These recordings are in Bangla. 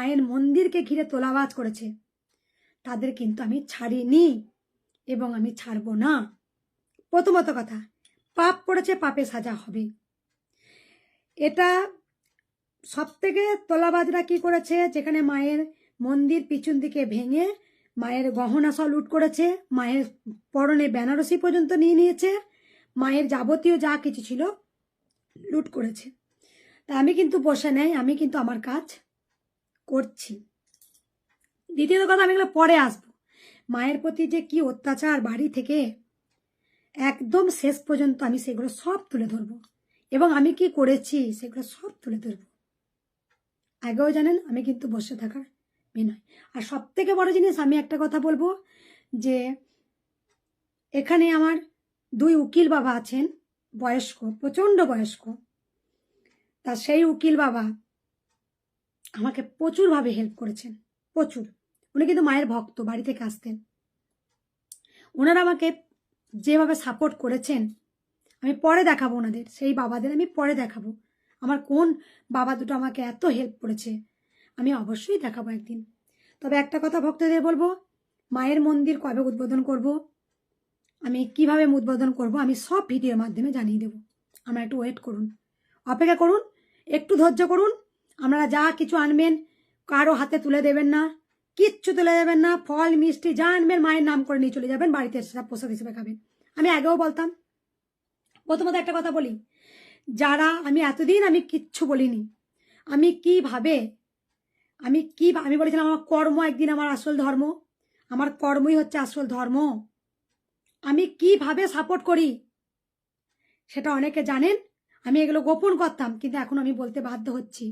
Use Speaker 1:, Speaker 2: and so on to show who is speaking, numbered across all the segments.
Speaker 1: মায়ের মন্দিরকে ঘিরে তোলাবাজ করেছে। তাদের কিন্তু আমি ছাড়িনি এবং আমি ছাড়বো না। প্রথমত কথা, পাপ করেছে, পাপে সাজা হবে। এটা সব থেকে তোলাবাজরা কি করেছে? যেখানে মায়ের মন্দির পিছন দিকে ভেঙে মায়ের গহনা সব লুট করেছে, মায়ের পরনে বেনারসি পর্যন্ত নিয়ে নিয়েছে, মায়ের যাবতীয় যা কিছু ছিল লুট করেছে। তা আমি কিন্তু বসে নেই, আমি কিন্তু আমার কাজ করছি। দ্বিতীয়ত কথা আমি এগুলো পরে আসব। মায়ের প্রতি যে কি অত্যাচার বাড়ি থেকে একদম শেষ পর্যন্ত আমি সেগুলো সব তুলে ধরবো। এবং আমি কি করেছি সেগুলো সব তুলে ধরবো। আগেও জানেন আমি কিন্তু বসে থাকার মেয়ে নয় আর সব থেকে বড় জিনিস আমি একটা কথা বলব যে, এখানে আমার দুই উকিল বাবা আছেন, বয়স্ক, প্রচণ্ড বয়স্ক। তা সেই উকিল বাবা আমাকে প্রচুরভাবে হেল্প করেছেন, প্রচুর। উনি কিন্তু মায়ের ভক্ত, বাড়ি থেকে আসতেন। ওনারা আমাকে যেভাবে সাপোর্ট করেছেন, আমি পরে দেখাবো ওনাদের, সেই বাবাদের আমি পরে দেখাবো। আমার কোন বাবা দুটো আমাকে এত হেল্প করেছে, আমি অবশ্যই দেখাবো একদিন। তবে একটা কথা ভক্তদের বলব, মায়ের মন্দির কবে উদ্বোধন করব, আমি কীভাবে উদ্বোধন করব, আমি সব ভিডিওর মাধ্যমে জানিয়ে দেবো। আমরা একটু ওয়েট করুন, অপেক্ষা করুন, একটু ধৈর্য করুন আপনারা যা কিছু আনবেন, কারও হাতে তুলে দেবেন না, কিচ্ছু তুলে দেবেন না, ফল, মিষ্টি, যা আনবেন, মায়ের নাম করে নিয়ে চলে যাবেন, বাড়িতে সেটা প্রসাদ হিসেবে খাবেন। আমি আগেও বলতাম, প্রথমত একটা কথা বলি, যারা, আমি এতদিন আমি কিচ্ছু বলিনি, আমি কীভাবে, আমি কি, আমি বলেছিলাম আমার কর্ম একদিন আমার আসল ধর্ম, আমার কর্মই হচ্ছে আসল ধর্ম, আমি কীভাবে সাপোর্ট করি, সেটা অনেকে জানেন, আমি এগুলো গোপন করতাম, কিন্তু এখন আমি বলতে বাধ্য হচ্ছি।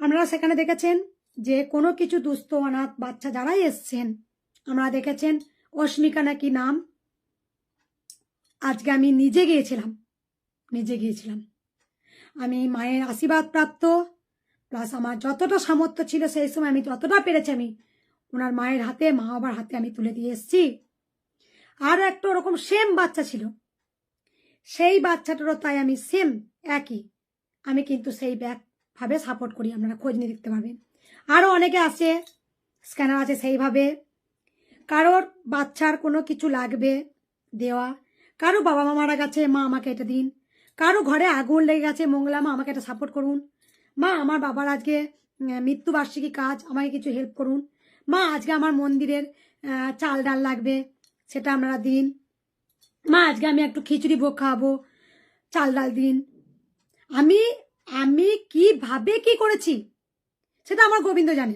Speaker 1: আপনারা সেখানে দেখেছেন যে কোনো কিছু দুস্থ, অনাথ বাচ্চা যারাই এসছেন, আমরা দেখেছেন অস্মিকা নাকি নাম। আজকে আমি নিজে গিয়েছিলাম নিজে গিয়েছিলাম। আমি মায়ের আশীর্বাদ প্রাপ্ত প্লাস আমার যতটা সামর্থ্য ছিল সেই সময় আমি যতটা পেরেছি আমি ওনার মায়ের হাতে, মা বাবার হাতে আমি তুলে দিয়ে এসেছি। আরও একটা ওরকম সেম বাচ্চা ছিল। সেই বাচ্চাটারও তাই আমি সেম একই। আমি কিন্তু সেই ব্যাগভাবে সাপোর্ট করি, আপনারা খোঁজ নিয়ে দেখতে পারবেন আরও অনেকে আছে স্ক্যানার আছে সেইভাবে। কারোর বাচ্চার কোনো কিছু লাগবে দেওয়া, কারও বাবা মা মারা গেছে, মা আমাকে এটা দিন। কারও ঘরে আগুন লেগে গেছে, মঙ্গলা মা আমাকে এটা সাপোর্ট করুন। মা, আমার বাবার আজকে মৃত্যুবার্ষিকী কাজ, আমাকে কিছু হেল্প করুন। মা, আজকে আমার মন্দিরের চাল ডাল লাগবে, সেটা আপনারা দিন। মা, আজকে আমি একটু খিচুড়ি ভোগ খাওয়াবো, চাল ডাল দিন। আমি আমি কীভাবে কি করেছি? সেটা আমার গোবিন্দ জানে।